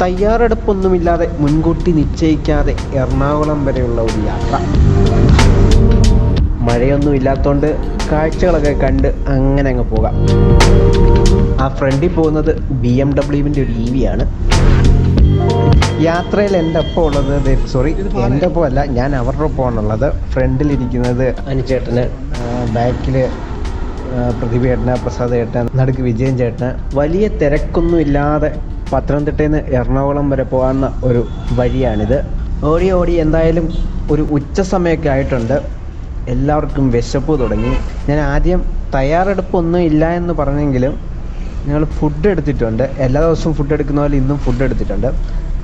തയ്യാറെടുപ്പൊന്നുമില്ലാതെ മുൻകൂട്ടി നിശ്ചയിക്കാതെ എറണാകുളം വരെയുള്ള ഒരു യാത്ര. മഴയൊന്നും ഇല്ലാത്തതുകൊണ്ട് കാഴ്ചകളൊക്കെ കണ്ട് അങ്ങനെ അങ്ങ് പോകാം. ആ ഫ്രണ്ടിൽ പോകുന്നത് ബി എം ഡബ്ല്യുവിന്റെ ഒരു ഇ വി ആണ്. യാത്രയിൽ എന്റെ ഒപ്പം ഉള്ളത് സോറി എന്റെ ഒപ്പം അല്ല ഞാൻ അവരുടെ ഒപ്പമാണുള്ളത് ഫ്രണ്ടിലിരിക്കുന്നത് അനുചേട്ടന് ബാക്കിൽ പ്രതിഭേട്ടന് പ്രസാദ് ഏട്ടൻ നടുക്ക് വിജയൻ ചേട്ടന്. വലിയ തിരക്കൊന്നും ഇല്ലാതെ പത്തനംതിട്ടയിൽ നിന്ന് എറണാകുളം വരെ പോകാവുന്ന ഒരു വഴിയാണിത്. ഓടി ഓടി എന്തായാലും ഒരു ഉച്ച സമയമൊക്കെ ആയിട്ടുണ്ട്. എല്ലാവർക്കും വിശപ്പ് തുടങ്ങി. ഞാൻ ആദ്യം തയ്യാറെടുപ്പൊന്നും ഇല്ല എന്ന് പറഞ്ഞെങ്കിലും ഞങ്ങൾ ഫുഡ് എടുത്തിട്ടുണ്ട്. എല്ലാ ദിവസവും ഫുഡ് എടുക്കുന്ന പോലെ ഇന്നും ഫുഡ് എടുത്തിട്ടുണ്ട്.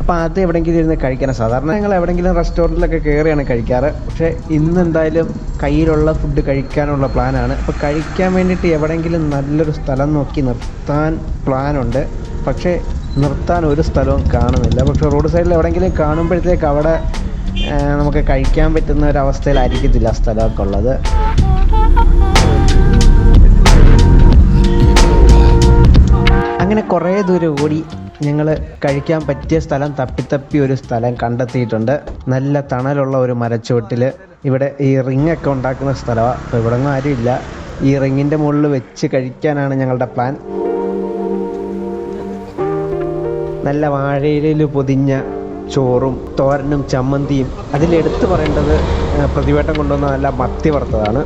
അപ്പോൾ അത് എവിടെയെങ്കിലും ഇരുന്ന് കഴിക്കണം. സാധാരണ ഞങ്ങൾ എവിടെയെങ്കിലും റെസ്റ്റോറന്റിലൊക്കെ കയറിയാണ് കഴിക്കാറ്. പക്ഷേ ഇന്ന് എന്തായാലും കയ്യിലുള്ള ഫുഡ് കഴിക്കാനുള്ള പ്ലാനാണ് അപ്പോൾ കഴിക്കാൻ വേണ്ടിയിട്ട് എവിടെയെങ്കിലും നല്ലൊരു സ്ഥലം നോക്കി നിർത്താൻ പ്ലാനുണ്ട് പക്ഷേ നിർത്താൻ ഒരു സ്ഥലവും കാണുന്നില്ല. പക്ഷേ റോഡ് സൈഡിൽ എവിടെയെങ്കിലും കാണുമ്പോഴത്തേക്ക് അവിടെ നമുക്ക് കഴിക്കാൻ പറ്റുന്ന ഒരവസ്ഥയിലായിരിക്കത്തില്ല സ്ഥലമൊക്കെ ഉള്ളത്. അങ്ങനെ കുറേ ദൂരം ഓടി ഞങ്ങൾ കഴിക്കാൻ പറ്റിയ സ്ഥലം തപ്പിത്തപ്പി ഒരു സ്ഥലം കണ്ടെത്തിയിട്ടുണ്ട്. നല്ല തണലുള്ള ഒരു മരച്ചുവട്ടിൽ ഇവിടെ ഈ റിങ് ഒക്കെ ഉണ്ടാക്കുന്ന സ്ഥലമാണ് അപ്പോൾ ഇവിടെ ഒന്നും ആരുമില്ല. ഈ റിങ്ങിന്റെ മുകളിൽ വെച്ച് കഴിക്കാനാണ് ഞങ്ങളുടെ പ്ലാൻ. നല്ല വാഴയിലയിൽ പൊതിഞ്ഞ ചോറും തോരനും ചമ്മന്തിയും. അതിലെടുത്ത് പറയേണ്ടത് പ്രതിവേട്ടം കൊണ്ടുവന്ന നല്ല മത്തി വറുത്തതാണ്.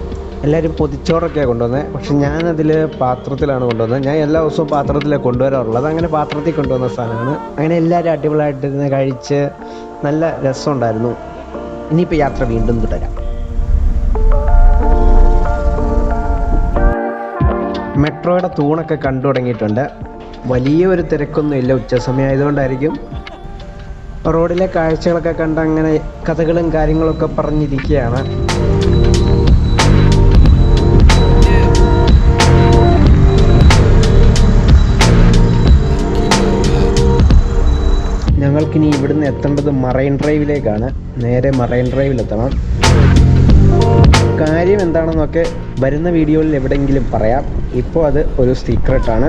എല്ലാവരും പൊതിച്ചോറൊക്കെയാണ് കൊണ്ടുവന്നത് പക്ഷെ ഞാനതിൽ പാത്രത്തിലാണ് കൊണ്ടുവന്നത്. ഞാൻ എല്ലാ ദിവസവും പാത്രത്തിലാണ് കൊണ്ടുവരാറുള്ളത്. അങ്ങനെ പാത്രത്തിൽ കൊണ്ടുവന്ന സാധനമാണ്. അങ്ങനെ എല്ലാവരും അടിപൊളിയായിട്ടിരുന്ന് കഴിച്ച് നല്ല രസമുണ്ടായിരുന്നു. ഇനിയിപ്പോൾ യാത്ര വീണ്ടും തുടരാം. മെട്രോയുടെ തൂണൊക്കെ കണ്ടു തുടങ്ങിയിട്ടുണ്ട്. വലിയ ഒരു തിരക്കൊന്നും ഇല്ല. ഉച്ച സമയം ആയതുകൊണ്ടായിരിക്കും റോഡിലെ കാഴ്ചകളൊക്കെ കണ്ട് അങ്ങനെ കഥകളും കാര്യങ്ങളൊക്കെ പറഞ്ഞിരിക്കുകയാണ്. ഞങ്ങൾക്കിനി ഇവിടുന്ന് എത്തേണ്ടത് മറൈൻ ഡ്രൈവിലേക്കാണ്. നേരെ മറൈൻ ഡ്രൈവിലെത്തണം. കാര്യം എന്താണെന്നൊക്കെ വരുന്ന വീഡിയോയിൽ എവിടെയെങ്കിലും പറയാം. ഇപ്പോൾ അത് ഒരു സീക്രട്ടാണ്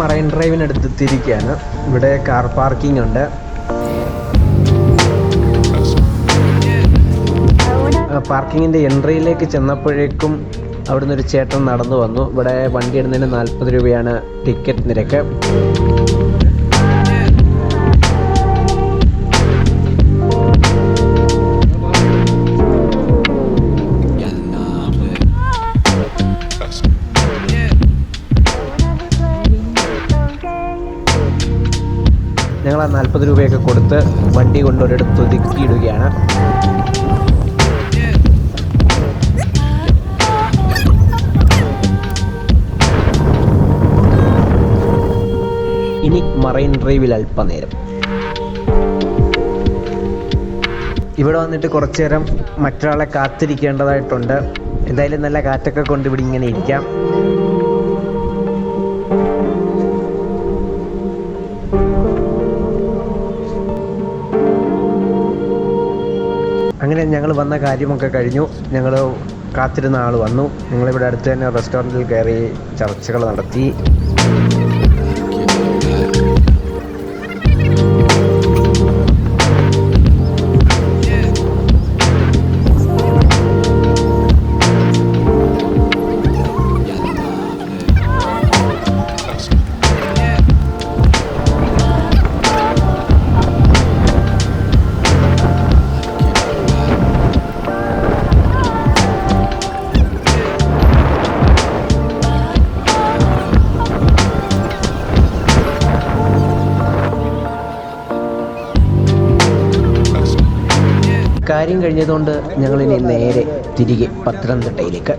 മറൈൻ ഡ്രൈവിനടുത്ത് എത്തിയിരിക്കുകയാണ്. ഇവിടെ കാർ പാർക്കിംഗ് ഉണ്ട്. പാർക്കിങ്ങിന്റെ എൻട്രിയിലേക്ക് ചെന്നപ്പോഴേക്കും അവിടുന്ന് ഒരു ചേട്ടൻ നടന്നു വന്നു. ഇവിടെ വണ്ടി ഇടുന്നതിന് നാൽപ്പത് രൂപയാണ് ടിക്കറ്റ് നിരക്ക്. ഞങ്ങൾ ആ നാൽപ്പത് രൂപയൊക്കെ കൊടുത്ത് വണ്ടി കൊണ്ടൊരിടത്ത് ഒതുക്കിയിടുകയാണ്. ഇനി മറൈൻ ഡ്രൈവിൽ അല്പനേരം. ഇവിടെ വന്നിട്ട് കുറച്ചു നേരം മറ്റൊരാളെ കാത്തിരിക്കേണ്ടതായിട്ടുണ്ട്. എന്തായാലും നല്ല കാറ്റൊക്കെ കൊണ്ട് ഇവിടെ ഇങ്ങനെ ഇരിക്കാം. ഞങ്ങൾ വന്ന കാര്യമൊക്കെ കഴിഞ്ഞു. ഞങ്ങൾ കാത്തിരുന്ന ആൾ വന്നു. ഞങ്ങളിവിടെ അടുത്ത് തന്നെ റെസ്റ്റോറന്റിൽ കയറി ചർച്ചകൾ നടത്തി. കാര്യം കഴിഞ്ഞതുകൊണ്ട് ഞങ്ങളിനി നേരെ തിരികെ പത്തനംതിട്ടയിലേക്ക്.